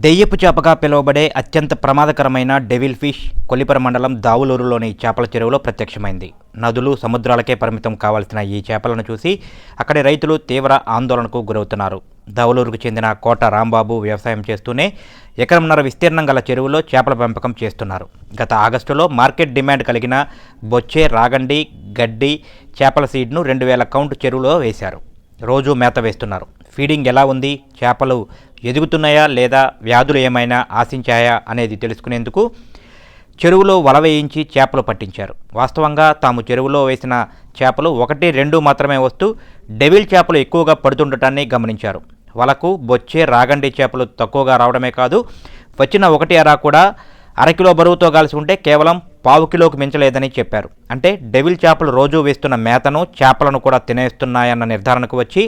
దెయ్యపు చేపగా పిలువబడే అత్యంత ప్రమాదకరమైన డెవిల్ ఫిష్ కొల్లిపర మండలం దావులూరులోని చేపల చెరువులో ప్రత్యక్షమైంది. నదులు సముద్రాలకే పరిమితం కావాల్సిన ఈ చేపలను చూసి అక్కడి రైతులు తీవ్ర ఆందోళనకు గురవుతున్నారు. దావులూరుకు చెందిన కోట రాంబాబు వ్యవసాయం చేస్తూనే ఎకరంన్నర విస్తీర్ణం గల చెరువులో చేపల పెంపకం చేస్తున్నారు. గత ఆగస్టులో మార్కెట్ డిమాండ్ కలిగిన బొచ్చే రాగండి గడ్డి చేపల సీడ్ను రెండు వేల కౌంట్ చెరువులో వేశారు. రోజు మేత వేస్తున్నారు. ఫీడింగ్ ఎలా ఉంది? చేపలు ఎదుగుతున్నాయా లేదా వ్యాధులు ఏమైనా ఆశించాయా అనేది తెలుసుకునేందుకు చెరువులో వల వేయించి చేపలు పట్టించారు. వాస్తవంగా తాము చెరువులో వేసిన చేపలు ఒకటి రెండు మాత్రమే వస్తూ డెవిల్ చేపలు ఎక్కువగా పడుతుండటాన్ని గమనించారు. వలకు బొచ్చే రాగండి చేపలు తక్కువగా రావడమే కాదు వచ్చిన ఒకటి అరా కూడా అరకిలో బరువుతో కలిసి ఉంటే కేవలం పావు కిలోకు మించలేదని చెప్పారు. అంటే డెవిల్ చేపలు రోజు వేస్తున్న మేతను చేపలను కూడా తినేస్తున్నాయన్న నిర్ధారణకు వచ్చి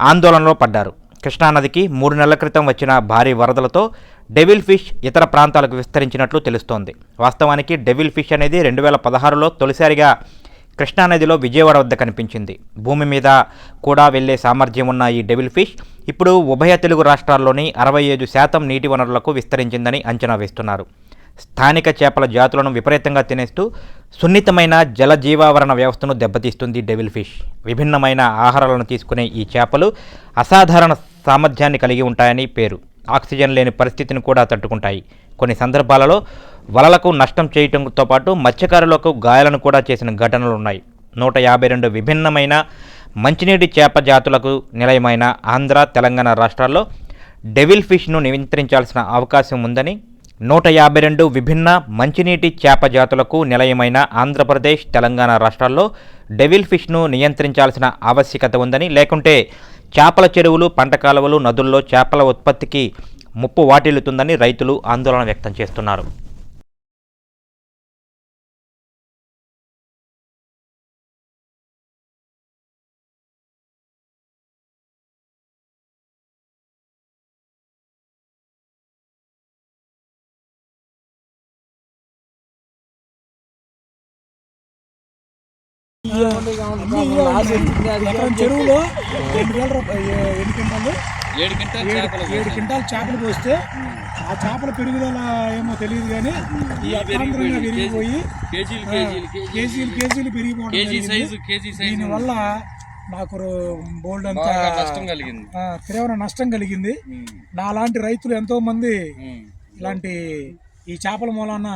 ఆందోళనలో పడ్డారు. కృష్ణానదికి మూడు నెలల క్రితం వచ్చిన భారీ వరదలతో డెవిల్ ఫిష్ ఇతర ప్రాంతాలకు విస్తరించినట్లు తెలుస్తోంది. వాస్తవానికి డెవిల్ ఫిష్ అనేది రెండు వేల పదహారులో తొలిసారిగా కృష్ణానదిలో విజయవాడ వద్ద కనిపించింది. భూమి మీద కూడా వెళ్ళే సామర్థ్యం ఉన్న ఈ డెవిల్ ఫిష్ ఇప్పుడు ఉభయ తెలుగు రాష్ట్రాల్లోని అరవై ఐదు శాతం నీటి వనరులకు విస్తరించిందని అంచనా వేస్తున్నారు. స్థానిక చేపల జాతులను విపరీతంగా తినేస్తూ సున్నితమైన జల జీవావరణ వ్యవస్థను దెబ్బతీస్తుంది డెవిల్ ఫిష్. విభిన్నమైన ఆహారాలను తీసుకునే ఈ చేపలు అసాధారణ సామర్థ్యాన్ని కలిగి ఉంటాయని పేరు. ఆక్సిజన్ లేని పరిస్థితిని కూడా తట్టుకుంటాయి. కొన్ని సందర్భాలలో వలలకు నష్టం చేయటంతో పాటు మత్స్యకారులకు గాయాలను కూడా చేసిన ఘటనలు ఉన్నాయి నూట యాభై రెండు విభిన్నమైన మంచినీటి చేప జాతులకు నిలయమైన ఆంధ్ర తెలంగాణ రాష్ట్రాల్లో డెవిల్ ఫిష్ను నియంత్రించాల్సిన అవకాశం ఉందని నూట యాభై రెండు విభిన్న మంచినీటి చేప జాతులకు నిలయమైన ఆంధ్రప్రదేశ్ తెలంగాణ రాష్ట్రాల్లో డెవిల్ ఫిష్ను నియంత్రించాల్సిన ఆవశ్యకత ఉందని లేకుంటే చేపల చెరువులు పంట కాలువలు నదుల్లో చేపల ఉత్పత్తికి ముప్పు వాటిల్లుతుందని రైతులు ఆందోళన వ్యక్తం చేస్తున్నారు. చెరువులో రెండు వేల రూపాయలు ఎన్ని క్వింటాలు ఏడు క్వింటాల్ ఏడు చేపలు క్వింటాల్ చేపలు పోస్తే ఆ చేపల పెరుగుదల ఏమో తెలియదు కానీ ఈ అర్థాంతరంగా పెరిగిపోయి కేజీలు కేజీలు కేజీలు పెరిగిపోవడం దీనివల్ల నాకు బోల్డ్ అంతా నష్టం కలిగింది తీవ్ర నష్టం కలిగింది నా నాలాంటి రైతులు ఎంతో మంది ఇలాంటి ఈ చేపల మూలాన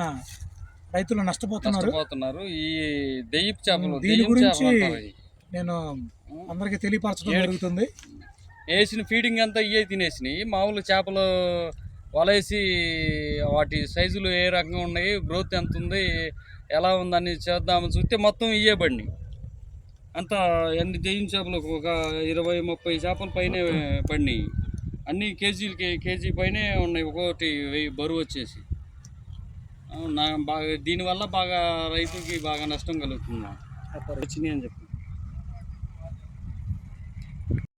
రైతులు నష్టపోతున్నారు. ఈ దెయ్యపు చేపలు దీని గురించి. నేను అందరికీ తెలియపరచడం జరుగుతుంది. వేసిన ఫీడింగ్ అంతా ఇవే తినేసినాయి. మామూలు చేపలు వలేసి వాటి సైజులు ఏ రకంగా ఉన్నాయి గ్రోత్ ఎంత ఉంది ఎలా ఉందని చేద్దామని చూస్తే మొత్తం ఇవే పడినాయి అంతా ఎన్ని దెయ్యం చేపలు ఒక ఇరవై ముప్పై చేపల పైనే పడినాయి. అన్ని కేజీలకి కేజీ పైనే ఉన్నాయి. ఒక్కొక్కటి వెయ్యి బరువు వచ్చేసి. బాగా దీనివల్ల బాగా రైతుకి బాగా నష్టం కలుగుతుంది? వచ్చినాయి అని చెప్పి.